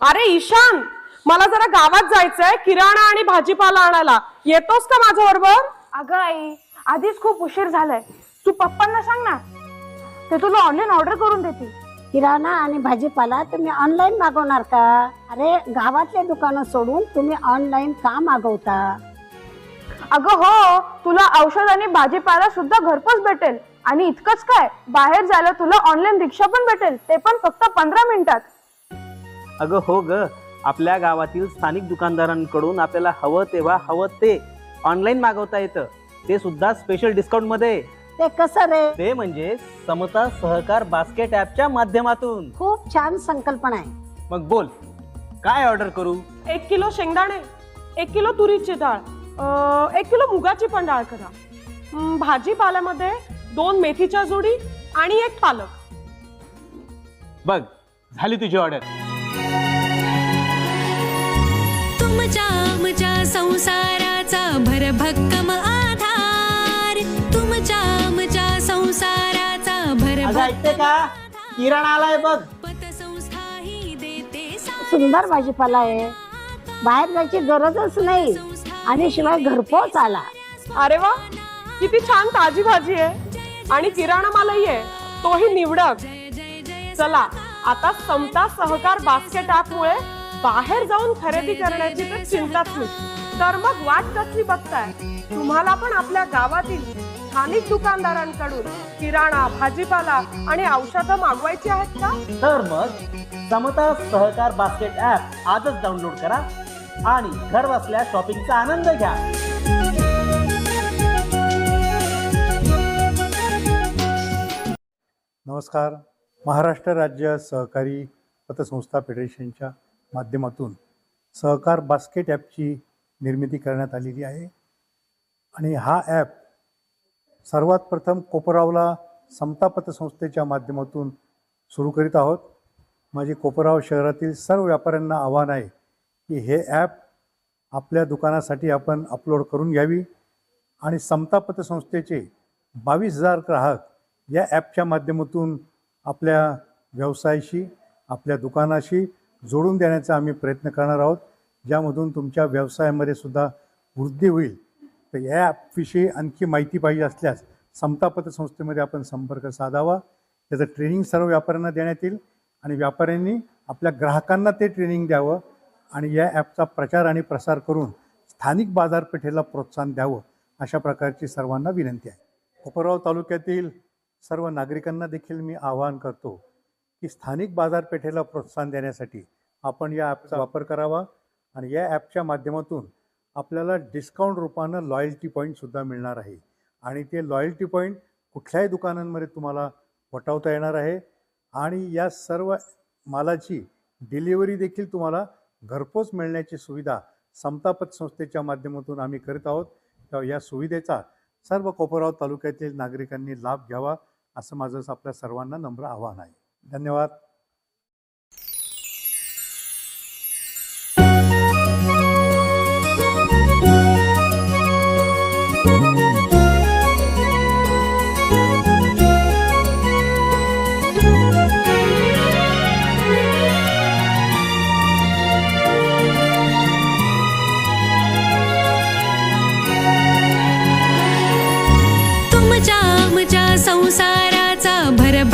अरे ईशान मला जरा गावात जायचंय किराणा आणि भाजीपाला आणायला. येतोस का माझ्या बरोबर अगं आई आधीच खूप उशीर झालाय. तू पप्पांना सांग ना. ते तुला ऑनलाईन ऑर्डर करून देतील. किराणा आणि भाजीपाला तुम्ही ऑनलाईन मागवणार का? अरे गावातले दुकानं सोडून तुम्ही ऑनलाईन का मागवता? अगं हो तुला औषध आणि भाजीपाला सुद्धा घरपोच भेटेल. आणि इतकंच काय बाहेर जायला तुला ऑनलाईन रिक्षा पण भेटेल. ते पण फक्त पंधरा मिनिटात. अगं हो ग आपल्या गावातील स्थानिक दुकानदारांकडून आपल्याला हवं तेव्हा हवं ते ऑनलाईन मागवता येतं. ते सुद्धा स्पेशल डिस्काउंटमध्ये. ते कसं रे? ते म्हणजे समता सहकार बास्केट ऍपच्या माध्यमातून. खूप छान संकल्पना आहे. मग बोल काय ऑर्डर करू? एक किलो शेंगदाणे एक किलो तुरीची डाळ अं, एक किलो मुगाची पण डाळ करा. भाजीपाल्यामध्ये दोन मेथीच्या जोडी आणि एक पालक. बघ झाली तुझी ऑर्डर संसाराचा भरभक्कम आधार. तुमच्या आमच्या संसाराचा ऐकते का? किराणा आलाय बघ. पतसंस्था ही देते साथ. सुंदर भाजीपाला आहे. बाहेर जायची गरजच नाही. आणि शिवाय घरपोच आला. अरे वा किती छान ताजी भाजी आहे. आणि किराणा मालही आहे. तोही निवडक. चला आता समता सहकार बास्केट ऍप मुळे बाहेर जाऊन खरेदी करण्याची तर चिंताच नाही. तर मग वाट कसली बघताय? तुम्हाला पण आपल्या गावातील स्थानिक दुकानदारांकडून किराणा भाजीपाला आणि औषधं मागवायची आहेत का? तर मग समता सहकार बास्केट ऍप आजच डाउनलोड करा आणि घर बसल्या शॉपिंगचा आनंद घ्या. नमस्कार. महाराष्ट्र राज्य सहकारी पतसंस्था फेडरेशनच्या माध्यमातून सहकार बास्केट ॲपची निर्मिती करण्यात आलेली आहे. आणि हा ॲप सर्वात प्रथम कोपरावला समतापत संस्थेच्या माध्यमातून सुरू करीत आहोत. माझे कोपराव शहरातील सर्व व्यापाऱ्यांना आव्हान आहे की हे ॲप आपल्या दुकानासाठी आपण अपलोड करून घ्यावी. आणि समतापत संस्थेचे बावीस हजार ग्राहक या ॲपच्या माध्यमातून आपल्या व्यवसायाशी आपल्या दुकानाशी जोडून देण्याचा आम्ही प्रयत्न करणार आहोत. ज्यामधून तुमच्या व्यवसायामध्ये सुद्धा वृद्धी होईल. तर या ॲपविषयी आणखी माहिती पाहिजे असल्यास समतापत संस्थेमध्ये आपण संपर्क साधावा. त्याचं ट्रेनिंग सर्व व्यापाऱ्यांना देण्यात येईल आणि व्यापाऱ्यांनी आपल्या ग्राहकांना ते ट्रेनिंग द्यावं आणि या ॲपचा प्रचार आणि प्रसार करून स्थानिक बाजारपेठेला प्रोत्साहन द्यावं अशा प्रकारची सर्वांना विनंती आहे. कोपरगाव तालुक्यातील सर्व नागरिकांना देखील मी आवाहन करतो की स्थानिक बाजारपेठेला प्रोत्साहन देण्यासाठी आपण या ॲपचा वापर करावा. आणि या ॲपच्या माध्यमातून आपल्याला डिस्काउंट रूपानं लॉयल्टी पॉईंटसुद्धा मिळणार आहे. आणि ते लॉयल्टी पॉईंट कुठल्याही दुकानांमध्ये तुम्हाला वटवता येणार आहे. आणि या सर्व मालाची डिलिव्हरी देखील तुम्हाला घरपोच मिळण्याची सुविधा समतापत संस्थेच्या माध्यमातून आम्ही करीत आहोत. तेव्हा या सुविधेचा सर्व कोपरगाव तालुक्यातील नागरिकांनी लाभ घ्यावा असं माझं आपल्या सर्वांना नम्र आवाहन आहे. धन्यवाद.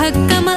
भरभक्कम